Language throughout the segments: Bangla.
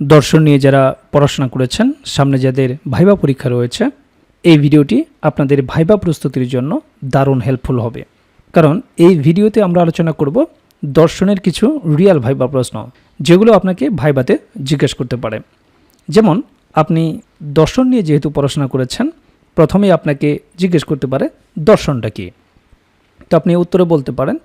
দর্শন নিয়ে যারা পড়াশোনা করেছেন, সামনে যাদের ভাইবা পরীক্ষা রয়েছে, এই ভিডিওটি আপনাদের ভাইবা প্রস্তুতির জন্য দারুণ হেল্পফুল হবে। কারণ এই ভিডিওতে আমরা আলোচনা করব দর্শনের কিছু রিয়াল ভাইবা প্রশ্ন, যেগুলো আপনাকে ভাইবাতে জিজ্ঞেস করতে পারে। যেমন, আপনি দর্শন নিয়ে যেহেতু পড়াশোনা করেছেন, প্রথমেই আপনাকে জিজ্ঞেস করতে পারে, দর্শনটা কী? তো আপনি উত্তরে বলতে পারেন,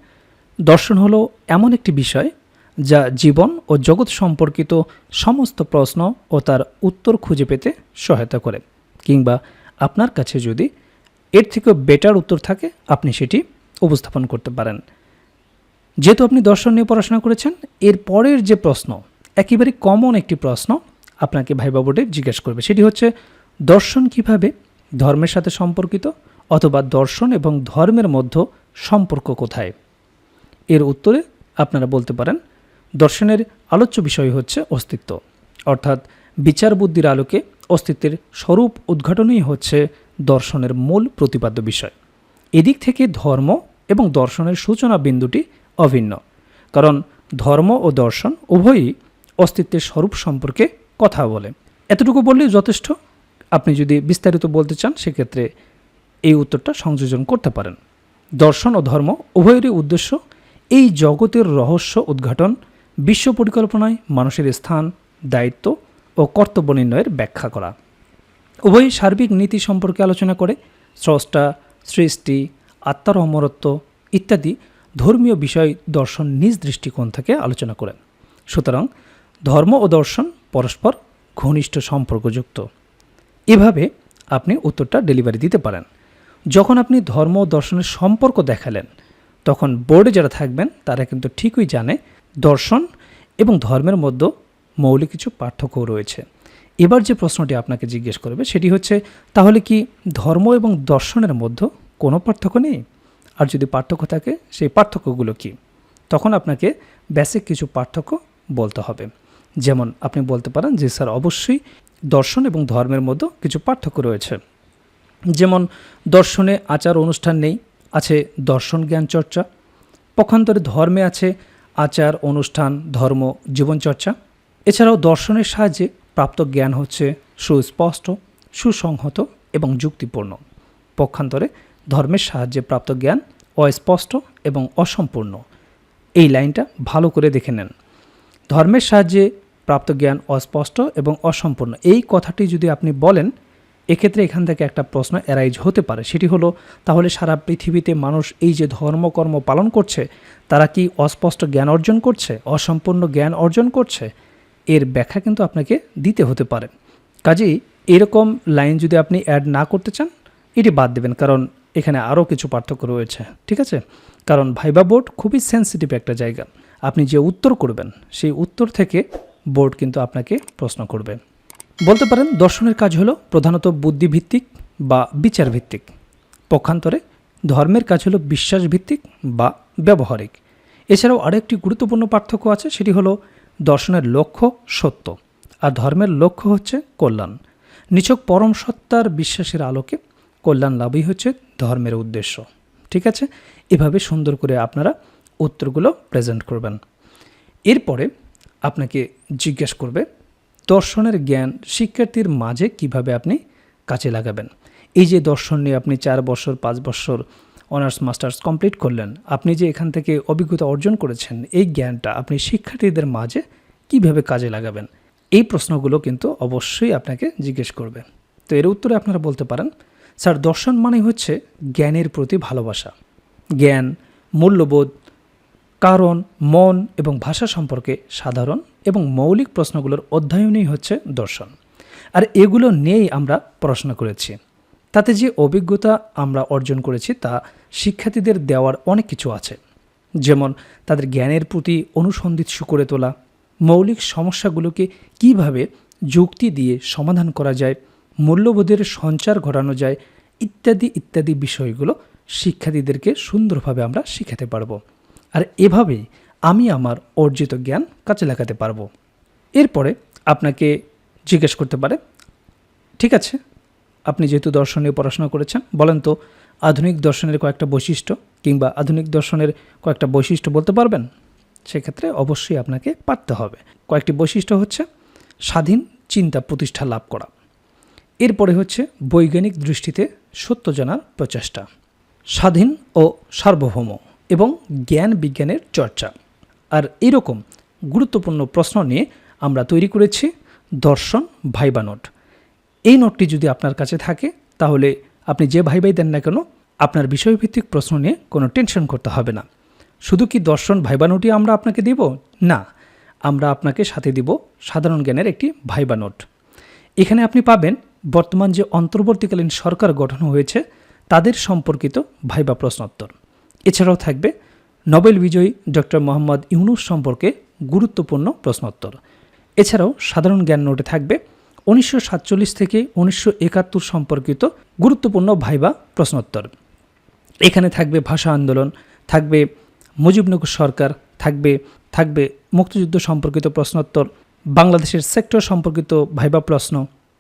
দর্শন হলো এমন একটি বিষয় যা জীবন ও জগৎ সম্পর্কিত সমস্ত প্রশ্ন ও তার উত্তর খুঁজে পেতে সহায়তা করে। কিংবা আপনার কাছে যদি এর থেকেও বেটার উত্তর থাকে, আপনি সেটি উপস্থাপন করতে পারেন। যেহেতু আপনি দর্শন নিয়ে পড়াশোনা করেছেন, এর পরের যে প্রশ্ন, একেবারে কমন একটি প্রশ্ন আপনাকে ভাইবা বোর্ডে জিজ্ঞেস করবে। সেটি হচ্ছে, দর্শন কীভাবে ধর্মের সাথে সম্পর্কিত অথবা দর্শন এবং ধর্মের মধ্যে সম্পর্ক কোথায়? এর উত্তরে আপনারা বলতে পারেন দর্শনের আলোচ্য বিষয় হচ্ছে অস্তিত্ব। অর্থাৎ বিচার বুদ্ধির আলোকে অস্তিত্বের স্বরূপ উদ্ঘাটনই হচ্ছে দর্শনের মূল প্রতিপাদ্য বিষয়। এদিক থেকে ধর্ম এবং দর্শনের সূচনা বিন্দুটি অভিন্ন। কারণ ধর্ম ও দর্শন উভয়ই অস্তিত্বের স্বরূপ সম্পর্কে কথা বলে। এতটুকু বললেই যথেষ্ট। আপনি যদি বিস্তারিত বলতে চান, সেক্ষেত্রে এই উত্তরটা সংযোজন করতে পারেন। দর্শন ও ধর্ম উভয়েরই উদ্দেশ্য এই জগতের রহস্য উদ্ঘাটন বিশ্ব পরিকল্পনায় মানুষের স্থান, দায়িত্ব ও কর্তব্য নির্ণয়ের ব্যাখ্যা করা। উভয়ই সার্বিক নীতি সম্পর্কে আলোচনা করে স্রষ্টা, সৃষ্টি আত্মার অমরত্ব ইত্যাদি ধর্মীয় বিষয় দর্শন নিজ দৃষ্টিকোণ থেকে আলোচনা করেন। সুতরাং ধর্ম ও দর্শন পরস্পর ঘনিষ্ঠ সম্পর্কযুক্ত। এভাবে আপনি উত্তরটা ডেলিভারি দিতে পারেন। যখন আপনি ধর্ম ও দর্শনের সম্পর্ক দেখালেন তখন বোর্ডে যারা থাকবেন, তারা কিন্তু ঠিকই জানে দর্শন এবং ধর্মের মধ্যে মৌলিক কিছু পার্থক্য রয়েছে। এবার যে প্রশ্নটি আপনাকে জিজ্ঞেস করবে, সেটি হচ্ছে, তাহলে কি ধর্ম এবং দর্শনের মধ্যে কোনো পার্থক্য নেই? আর যদি পার্থক্য থাকে, সেই পার্থক্যগুলো কি? তখন আপনাকে বেসিক কিছু পার্থক্য বলতে হবে। যেমন আপনি বলতে পারেন যে, স্যার, অবশ্যই দর্শন এবং ধর্মের মধ্যে কিছু পার্থক্য রয়েছে। যেমন দর্শনে আচার অনুষ্ঠান নেই আছে দর্শন জ্ঞান চর্চা, পক্ষান্তরে ধর্মে আছে আচার, অনুষ্ঠান, ধর্ম জীবনচর্চা এছাড়াও দর্শনের সাহায্যে প্রাপ্ত জ্ঞান হচ্ছে সুস্পষ্ট, সুসংহত এবং যুক্তিপূর্ণ। পক্ষান্তরে ধর্মের সাহায্যে প্রাপ্ত জ্ঞান অস্পষ্ট এবং অসম্পূর্ণ। এই লাইনটা ভালো করে দেখে নেন। ধর্মের সাহায্যে প্রাপ্ত জ্ঞান অস্পষ্ট এবং অসম্পূর্ণ। এই কথাটি যদি আপনি বলেন এক্ষেত্রে এখান থেকে একটা প্রশ্ন অ্যারাইজ হতে পারে। সেটি হলো, তাহলে সারা পৃথিবীতে মানুষ এই যে ধর্মকর্ম পালন করছে, তারা কি অস্পষ্ট জ্ঞান অর্জন করছে, অসম্পূর্ণ জ্ঞান অর্জন করছে? এর ব্যাখ্যা কিন্তু আপনাকে দিতে হতে পারে। কাজেই এরকম লাইন যদি আপনি অ্যাড না করতে চান, এটি বাদ দেবেন, কারণ এখানে আরও কিছু পার্থক্য রয়েছে, ঠিক আছে? কারণ ভাইবা বোর্ড খুবই সেন্সিটিভ একটা জায়গা। আপনি যে উত্তর করবেন, সেই উত্তর থেকে বোর্ড কিন্তু আপনাকে প্রশ্ন করবে। বলতে পারেন, দর্শনের কাজ হলো প্রধানত বুদ্ধিভিত্তিক বা বিচার ভিত্তিক পক্ষান্তরে ধর্মের কাজ হলো বিশ্বাস ভিত্তিক বা ব্যবহারিক। এছাড়াও আরেকটি গুরুত্বপূর্ণ পার্থক্য আছে, সেটি হলো দর্শনের লক্ষ্য সত্য, আর ধর্মের লক্ষ্য হচ্ছে কল্যাণ। নিছক পরম সত্তার বিশ্বাসের আলোকে কল্যাণ লাভই হচ্ছে ধর্মের উদ্দেশ্য। ঠিক আছে? এভাবে সুন্দর করে আপনারা উত্তরগুলো প্রেজেন্ট করবেন। এরপরে আপনাকে জিজ্ঞেস করবে দর্শনের জ্ঞান শিক্ষার্থীর মাঝে কীভাবে আপনি কাজে লাগাবেন? এই যে দর্শন নিয়ে আপনি চার বছর, পাঁচ বছর অনার্স, মাস্টার্স কমপ্লিট করলেন, আপনি যে এখান থেকে অভিজ্ঞতা অর্জন করেছেন, এই জ্ঞানটা আপনি শিক্ষার্থীদের মাঝে কীভাবে কাজে লাগাবেন? এই প্রশ্নগুলো কিন্তু অবশ্যই আপনাকে জিজ্ঞেস করবে। তো এর উত্তরে আপনারা বলতে পারেন, স্যার, দর্শন মানে হচ্ছে জ্ঞানের প্রতি ভালোবাসা। জ্ঞান, মূল্যবোধ কারণ, মন এবং ভাষা সম্পর্কে সাধারণ এবং মৌলিক প্রশ্নগুলোর অধ্যয়নই হচ্ছে দর্শন। আর এগুলো নিয়েই আমরা পড়াশোনা করেছি। তাতে যে অভিজ্ঞতা আমরা অর্জন করেছি তা শিক্ষার্থীদের দেওয়ার অনেক কিছু আছে। যেমন, তাদের জ্ঞানের প্রতি অনুসন্ধিৎসু করে তোলা, মৌলিক সমস্যাগুলোকে কীভাবে যুক্তি দিয়ে সমাধান করা যায়, মূল্যবোধের সঞ্চার ঘটানো যায়, ইত্যাদি ইত্যাদি বিষয়গুলো শিক্ষার্থীদেরকে সুন্দরভাবে আমরা শিখাতে পারব। আর এভাবেই আমি আমার অর্জিত জ্ঞান কাজে লাগাতে পারব। এরপরে আপনাকে জিজ্ঞেস করতে পারে, ঠিক আছে, আপনি যেহেতু দর্শন নিয়ে পড়াশোনা করেছেন, বলেন তো আধুনিক দর্শনের কয়েকটা বৈশিষ্ট্য কিংবা আধুনিক দর্শনের কয়েকটা বৈশিষ্ট্য বলতে পারবেন? সেক্ষেত্রে অবশ্যই আপনাকে পারতে হবে। কয়েকটি বৈশিষ্ট্য হচ্ছে স্বাধীন চিন্তা প্রতিষ্ঠা লাভ করা। এরপরে হচ্ছে বৈজ্ঞানিক দৃষ্টিতে সত্য জানার প্রচেষ্টা। স্বাধীন ও সার্বভৌম। এবং জ্ঞান বিজ্ঞানের চর্চা। আর এরকম গুরুত্বপূর্ণ প্রশ্ন নিয়ে আমরা তৈরি করেছি দর্শন ভাইবা নোট। এই নোটটি যদি আপনার কাছে থাকে, তাহলে আপনি যে ভাইবাই দেন না কেন, আপনার বিষয়ভিত্তিক প্রশ্ন নিয়ে কোনো টেনশন করতে হবে না। শুধু কি দর্শন ভাইবা নোটই আমরা আপনাকে দিব? না, আমরা আপনাকে সাথে দিব সাধারণ জ্ঞানের একটি ভাইবা নোট। এখানে আপনি পাবেন বর্তমান যে অন্তর্বর্তীকালীন সরকার গঠন হয়েছে, তাদের সম্পর্কিত ভাইবা প্রশ্নোত্তর। এছাড়াও থাকবে নোবেল বিজয়ী ডক্টর মোহাম্মদ ইউনুস সম্পর্কে গুরুত্বপূর্ণ প্রশ্নোত্তর। এছাড়াও সাধারণ জ্ঞান নোটে থাকবে উনিশশো সাতচল্লিশ থেকে উনিশশো একাত্তর সম্পর্কিত গুরুত্বপূর্ণ ভাইবা প্রশ্নোত্তর। এখানে থাকবে ভাষা আন্দোলন, থাকবে মুজিবনগর সরকার, থাকবে থাকবে মুক্তিযুদ্ধ সম্পর্কিত প্রশ্নোত্তর, বাংলাদেশের সেক্টর সম্পর্কিত ভাইবা প্রশ্ন,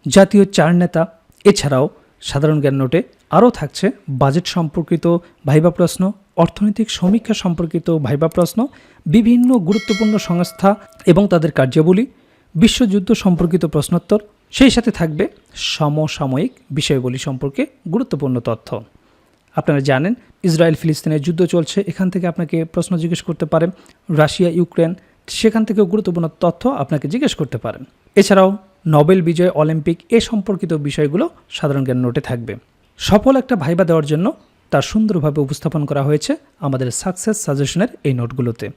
জাতীয় চার নেতা, এছাড়াও সাধারণ জ্ঞান নোটে আরও থাকছে বাজেট সম্পর্কিত ভাইবা প্রশ্ন, অর্থনৈতিক সমীক্ষা সম্পর্কিত ভাইবা প্রশ্ন, বিভিন্ন গুরুত্বপূর্ণ সংস্থা এবং তাদের কার্যাবলী, বিশ্বযুদ্ধ সম্পর্কিত প্রশ্নোত্তর, সেই সাথে থাকবে সমসাময়িক বিষয়গুলি সম্পর্কে গুরুত্বপূর্ণ তথ্য। আপনারা জানেন, ইসরায়েল ফিলিস্তিনের যুদ্ধ চলছে, এখান থেকে আপনাকে প্রশ্ন জিজ্ঞেস করতে পারেন রাশিয়া, ইউক্রেন, সেখান থেকেও গুরুত্বপূর্ণ তথ্য আপনাকে জিজ্ঞেস করতে পারেন। এছাড়াও, নোবেল বিজয় অলিম্পিক এ সম্পর্কিত বিষয়গুলো সাধারণ জ্ঞান নোটে থাকবে। সফল একটা ভাইবা দেওয়ার জন্য তার সুন্দরভাবে উপস্থাপন করা হয়েছে আমাদের সাকসেস সাজেশনের এই নোটগুলোতে।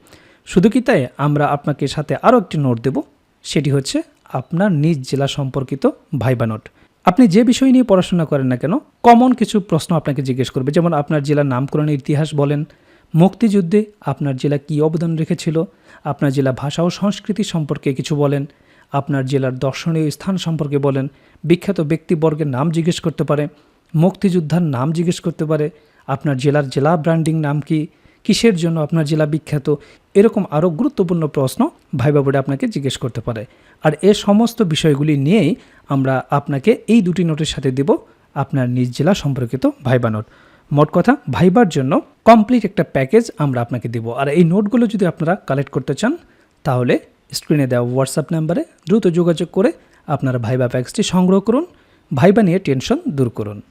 শুধু কি তাই? আমরা আপনাকে সাথে আরও একটি নোট দেব। সেটি হচ্ছে আপনার নিজ জেলা সম্পর্কিত ভাইবা নোট। আপনি যে বিষয় নিয়ে পড়াশোনা করেন না কেন, কমন কিছু প্রশ্ন আপনাকে জিজ্ঞেস করবে। যেমন আপনার জেলার নামকরণের ইতিহাস বলেন, মুক্তিযুদ্ধে আপনার জেলা কী অবদান রেখেছিল, আপনার জেলা ভাষা ও সংস্কৃতি সম্পর্কে কিছু বলেন, আপনার জেলার দর্শনীয় স্থান সম্পর্কে বলেন, বিখ্যাত ব্যক্তিবর্গের নাম জিজ্ঞেস করতে পারে মুক্তিযোদ্ধার নাম জিজ্ঞেস করতে পারে, আপনার জেলার জেলা ব্র্যান্ডিং নাম কি, কিসের জন্য আপনার জেলা বিখ্যাত, এরকম আরও গুরুত্বপূর্ণ প্রশ্ন ভাইবা বোর্ডে আপনাকে জিজ্ঞেস করতে পারে। আর এ সমস্ত বিষয়গুলি নিয়েই আমরা আপনাকে এই দুটি নোটের সাথে দেব আপনার নিজ জেলা সম্পর্কিত ভাইবা নোট। মোট কথা, ভাইবার জন্য কমপ্লিট একটা প্যাকেজ আমরা আপনাকে দেব। আর এই নোটগুলো যদি আপনারা কালেক্ট করতে চান, তাহলে স্ক্রিনে দেওয়া হোয়াটসঅ্যাপ নাম্বারে দ্রুত যোগাযোগ করে আপনারা ভাইবা প্যাকেজটি সংগ্রহ করুন। ভাইবা নিয়ে টেনশন দূর করুন।